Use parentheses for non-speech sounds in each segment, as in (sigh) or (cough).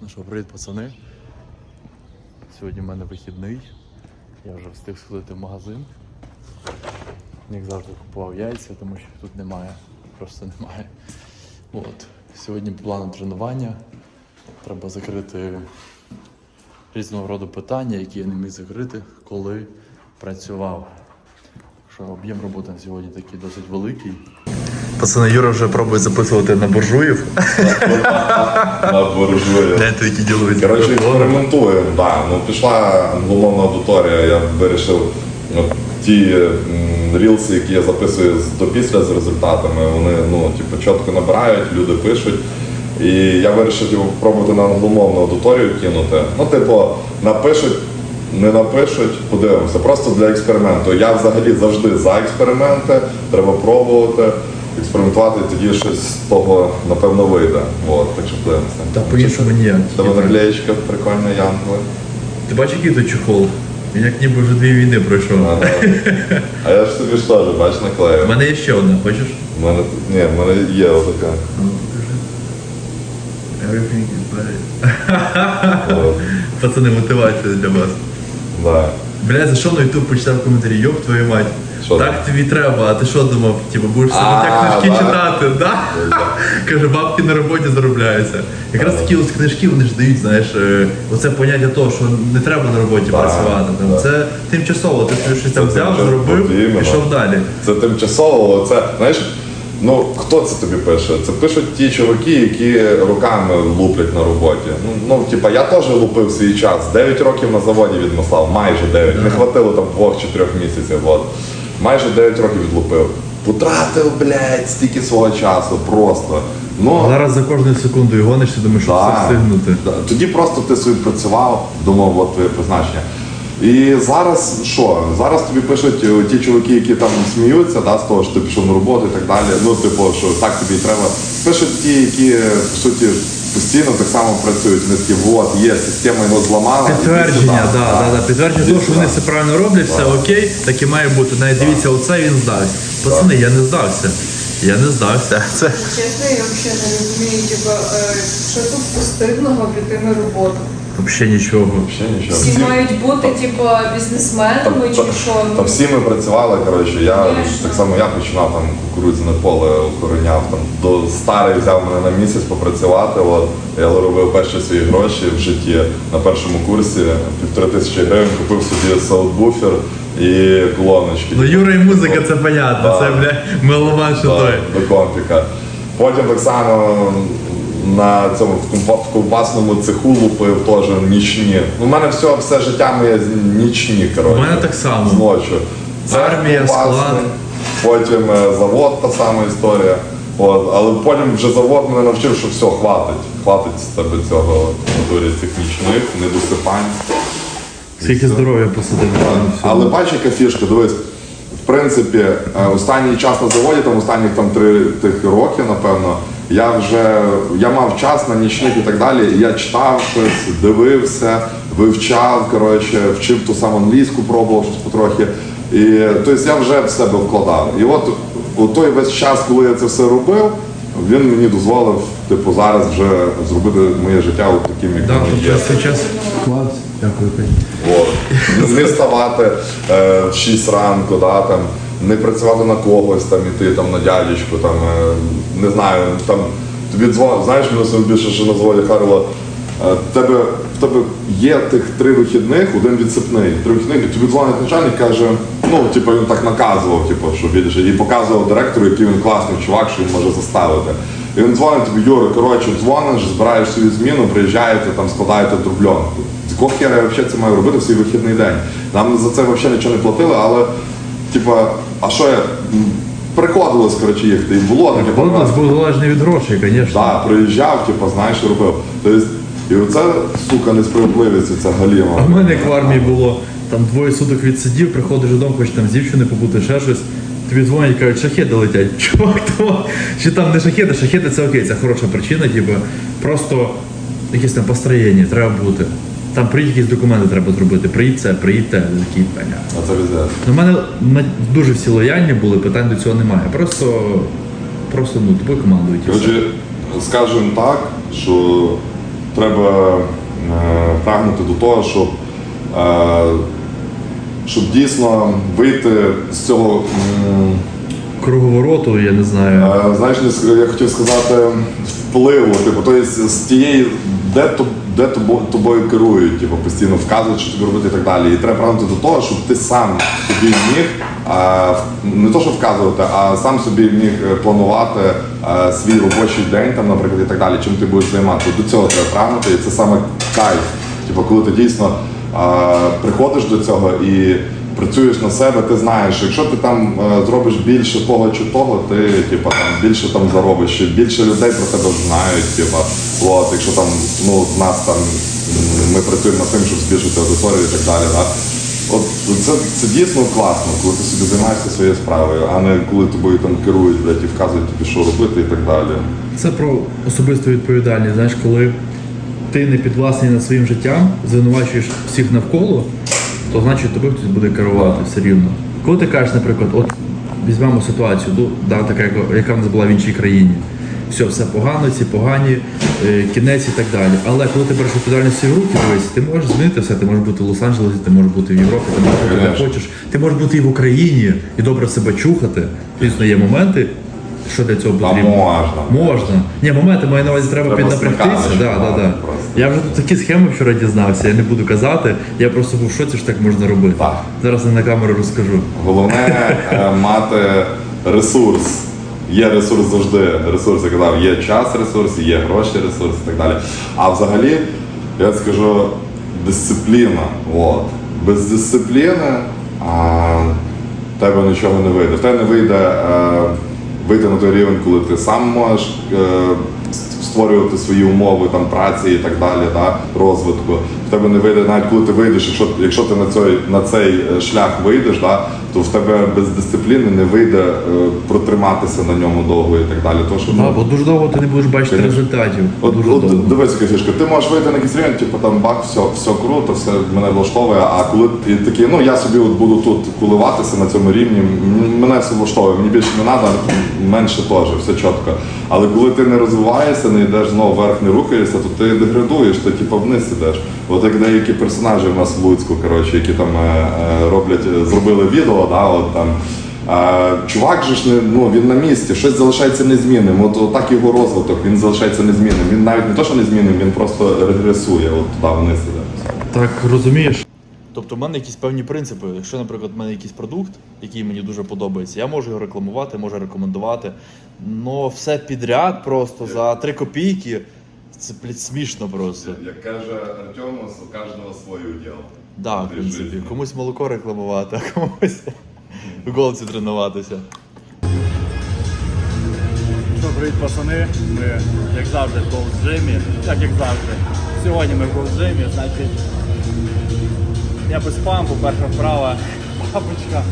Ну що, привіт, пацани. Сьогодні в мене вихідний. Я вже встиг сходити в магазин. Як завжди купував яйця, тому що тут немає. Просто немає. От. Сьогодні по плану тренування. Треба закрити різного роду питання, які я не міг закрити, коли працював. Що об'єм роботи на сьогодні такий досить великий. Пацани, Юра вже пробує записувати на буржуїв. На буржуї. Гляньте, які ділові. Коротше, експериментуємо, да. Ну пішла англомовна аудиторія, я вирішив ті рілси, які я записую до після з результатами, вони ну, типу, чітко набирають, люди пишуть. І я вирішив типу, пробувати на англомовну аудиторію кинути. Ну, типу, напишуть, не напишуть, подивимося. Просто для експерименту. Я взагалі завжди за експерименти, треба пробувати. Експериментувати, тоді щось з того напевно вийде. От, так що подивимося. Та по-іншому ніяк. Тебе наклеєчка прикольна, Янголи. Ти бачиш, який тут чохол? Він як ніби вже дві війни пройшов. Ага. А я ж собі ж теж, бач, У мене є ще одна, хочеш? У мене тут- ні, в мене є отака. Everything is better. От, Пацани, мотивація для вас. Да. Бля, за що на YouTube почитав коментарі? Йоп твою мать. Що так тобі треба, а ти що думав? Типу, будеш себе книжки читати, да? Каже, бабки на роботі заробляються. Якраз такі ось книжки вони ж дають, знаєш, е, оце поняття того, що не треба на роботі працювати. Це тимчасово, ти собі щось там взяв, зробив, пішов далі. Це тимчасово, це, знаєш, ну хто це тобі пише? Це пишуть ті чуваки, які руками луплять на роботі. Ну, ну типа, я теж лупив свій час. 9 років на заводі відмислав, майже 9. Не хватило там двох чи трьох місяців. От. Майже 9 років відлупив. Потратив, блядь, стільки свого часу, просто. Ну, Зараз за кожною секундою гонишся, думаєш, що все встигнути. Да. Тоді просто ти собі працював, думав, от твоє призначення. І зараз що? Зараз тобі пишуть е, ті чуваки, які там сміються, да, з того, що ти пішов на роботу і так далі. Ну, типу, що так тобі і треба. Пишуть ті, які по суті постійно так само працюють. Вони такі, от, є, система його зламала. Підтвердження, сюди». да, да, да, підтвердження того, що вони все правильно роблять, все окей, так і має бути. Навіть дивіться, оце він здався. Пацани, я не здався. Я не здався. (laughs) Це Чесно, я взагалі не розумію, типа, е, що тут постидного піти на роботу. Взагалі нічого. Ще нічого. Всі Всі- мають бути, типа, бізнесменами чи що. Та всі ми працювали, коротше, я Конечно. так само я починав там кукурудзяне поле охороняв. Там до старий взяв мене на місяць попрацювати. От я робив перші свої гроші в житті на першому курсі, півтори тисячі гривень, купив собі саутбуфер і колоночки. Ну Юра і музика, це понятно, Да. це бля меломан що той. до компіка. Потім так само на цьому в ковбасному цеху лупив теж нічні. Ну, у мене все, все життя моє нічні, коротше. У мене так само. З ночі. Армія, ковбасний, склад. Потім е, завод, та сама історія. От, але потім вже завод мене навчив, що все, хватить. Хватить з тебе цього натурі цих нічних, недосипань. Скільки здоров'я посадив. Але бачиш, яка фішка, дивись. В принципі, е, останній час на заводі, там останніх там три тих роки, напевно, я вже я мав час на нічник і так далі. І я читав щось, дивився, вивчав, коротше, вчив ту саму англійську, пробував щось потрохи. І тобто я вже в себе вкладав. І от у той весь час, коли я це все робив, він мені дозволив, типу, зараз вже зробити моє життя от таким, як воно є. час клас. Дякую. От. Не вставати е, в 6 ранку, да, там, не працювати на когось, там, іти там, на дядечку, там, е, не знаю, там, тобі дзвонять, знаєш, мене саме більше, що на заводі Харила, е, тебе, в тебе є тих три вихідних, один відсипний. Три вихідних, і тобі дзвонить начальник каже, ну, типу, він так наказував, типу, що видиш, і показував директору, який він класний чувак, що він може заставити. І він дзвонить тобі, Юра, коротше, дзвониш, збираєш свою зміну, приїжджаєте, там складаєте дубльонку. З якого хера я взагалі це маю робити в свій вихідний день? Нам за це взагалі нічого не платили, але типа, а що я м, приходилось, коротше, їхати. І було таке Воно пару нас залежний від грошей, звісно. Да, приїжджав, типу, знаєш, робив. Тобто, і оце, сука, несправедливість, це А в мене як в армії було, там двоє суток відсидів, приходиш додому, хочеш там з дівчиною побути, ще щось. Тобі дзвонять, кажуть, шахеди летять. (laughs) Чувак, то чи там не шахеди, шахеди це окей, це хороша причина, типу, просто якесь там построєння, треба бути. Там приїдь якісь документи треба зробити, приїдь це, приїдь те, такі. А це. У мене на- дуже всі лояльні були, питань до цього немає. Просто, просто ну, тобою командують. і все. Коротше, скажемо так, що треба е, прагнути до того, щоб, е, щоб дійсно вийти з цього. м, Круговороту, я не знаю. Е, Знаєш, не ск- я хотів сказати впливу, типу, тобто з тієї, де, то- де тобо- тобою керують, типу, постійно вказують, що тобі робити і так далі. І треба прагнути до того, щоб ти сам собі міг не то, що вказувати, а сам собі міг е, планувати е, свій робочий день, там, наприклад, і так далі, чим ти будеш займатися. До цього треба прагнути, і це саме кайф. Типу, коли ти дійсно приходиш до цього і працюєш на себе, ти знаєш, що якщо ти там е, зробиш більше того чи того, ти типу, там більше там заробиш, більше людей про тебе знають. Типу, от, якщо там ну нас там ми працюємо над тим, щоб збільшити аудиторію і так далі. Да? От це, це дійсно класно, коли ти собі займаєшся своєю справою, а не коли тобою там керують, блядь, і вказують тобі, що робити і так далі. Це про особисту відповідальність. Знаєш, коли ти не підвласний над своїм життям, звинувачуєш всіх навколо, то значить тобі хтось буде керувати все рівно. Коли ти кажеш, наприклад, от візьмемо ситуацію, ну, да, така, яка в нас була в іншій країні. Все, все погано, ці погані, е, кінець і так далі. Але коли ти береш відповідальність в руки, дивись, ти можеш змінити все, ти можеш бути в Лос-Анджелесі, ти можеш бути в Європі, ти можеш бути де хочеш. Ти можеш бути і в Україні, і добре себе чухати. Звісно, є моменти, що для цього потрібно. можна. Можна. Ні, моменти маю на увазі, треба, Треба піднапрягтися. Да, да, да. Я вже тут такі схеми вчора дізнався, я не буду казати. Я просто був в шоці, що так можна робити. Так. Зараз я на камеру розкажу. Головне е, мати ресурс. Є ресурс завжди. Ресурс, я казав, є час ресурс, є гроші ресурс і так далі. А взагалі, я скажу, дисципліна. От. Без дисципліни в тебе нічого не вийде. В тебе не вийде е, вийти на той рівень, коли ти сам можеш е, створювати свої умови там, праці і так далі, да, розвитку. В тебе не вийде, навіть коли ти вийдеш, якщо, якщо ти на цей, на цей е, шлях вийдеш, да, то в тебе без дисципліни не вийде е, протриматися на ньому довго і так далі. То, що, А, бо дуже довго ти не будеш бачити Конечно. результатів. От, дуже от довго. дивись, яка фішка. Ти можеш вийти на якийсь рівень, типу там бак, все, все круто, все мене влаштовує. А коли ти такий, ну я собі от буду тут куливатися на цьому рівні, м- мене все влаштовує, мені більше не треба, менше теж, все чітко. Але коли ти не розвиваєшся, не йдеш знову вверх, не рухаєшся, то ти деградуєш, ти типу вниз ідеш. От як деякі персонажі в нас в Луцьку, коротше, які там е, е, роблять, е, зробили відео, да, от там. А, чувак же ж не ну він на місці, щось залишається незмінним. От так його розвиток, він залишається незмінним. Він навіть не то, що незмінним, він просто регресує, от туди вниз іде. Так розумієш? Тобто в мене якісь певні принципи. Якщо, наприклад, в мене якийсь продукт, який мені дуже подобається, я можу його рекламувати, можу рекомендувати. Но все підряд просто за 3 копійки. Це блядь, смішно просто. Як каже Артемус, у кожного своє діло. Да, в принципі, комусь молоко рекламувати, а комусь в голці тренуватися. Що, привіт, пацани. Ми, як завжди, в голджимі. Так як завжди. Сьогодні ми в голджимі, значить. Я без пампу, перша вправа, папочка.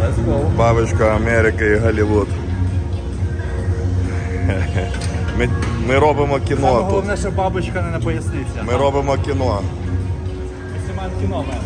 Let's go. Бабочка Америка і Голлівуд. Ми, ми робимо Саме кіно тут. головне, що бабочка не на поясниці. Ми робимо кіно. Ми знімаємо кіно, мен.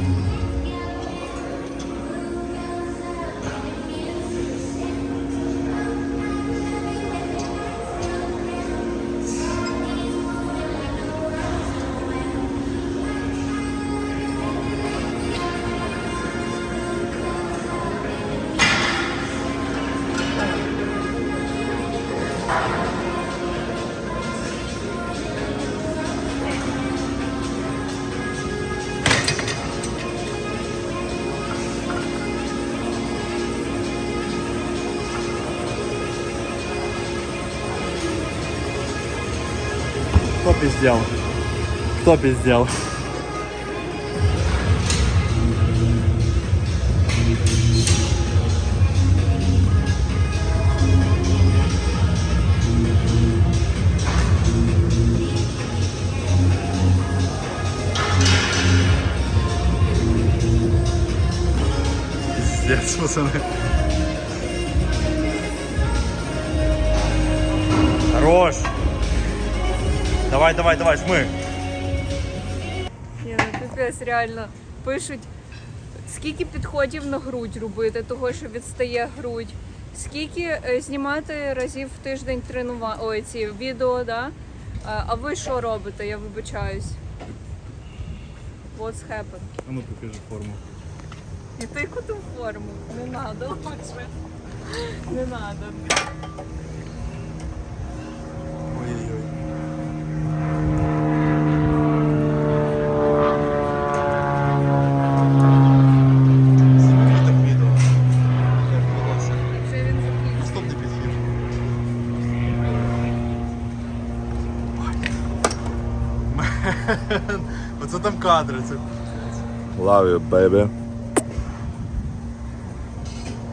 Пиздел? Кто пиздел? Пиздец, пацаны. Хорош. Давай, давай, давай, жми. Ні, ну піпець, реально. Пишуть, скільки підходів на грудь робити, того, що відстає грудь, Скільки е, знімати разів в тиждень тренува... Ой, ці відео, да? А ви що робите? Я вибачаюсь. What's happened? А ну покажи форму. І ти яку форму? Не надо лучше. Не надо. Оце там кадри. Це, Love you, baby.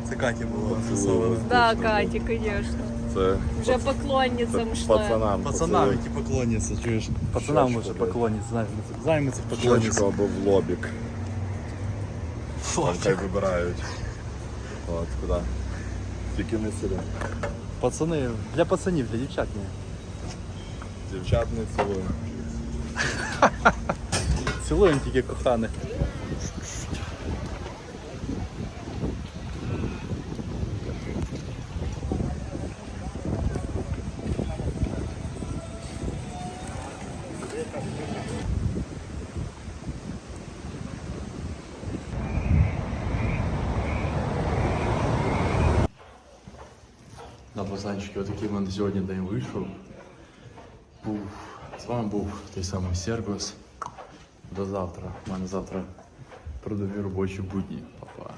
це Каті було анонсовано. Да, Каті, звісно. Це, Вже поклонницям це пацанам. Пацанам, які поклоняться, чуєш? Пацанам Щочку, лучше блядь. поклониться, знаємо ми Щочку або в лобік. Хай вибирають. От, куди. Тільки не сюди. Пацани, для пацанів, для дівчат ні. Дівчат не цілуємо. Цілуємо тільки коханих. На пацанчики, отакий в мене сьогодні день вийшов. З вами був той самий Сергос. До завтра. У мене завтра трудові робочі будні. Па-па.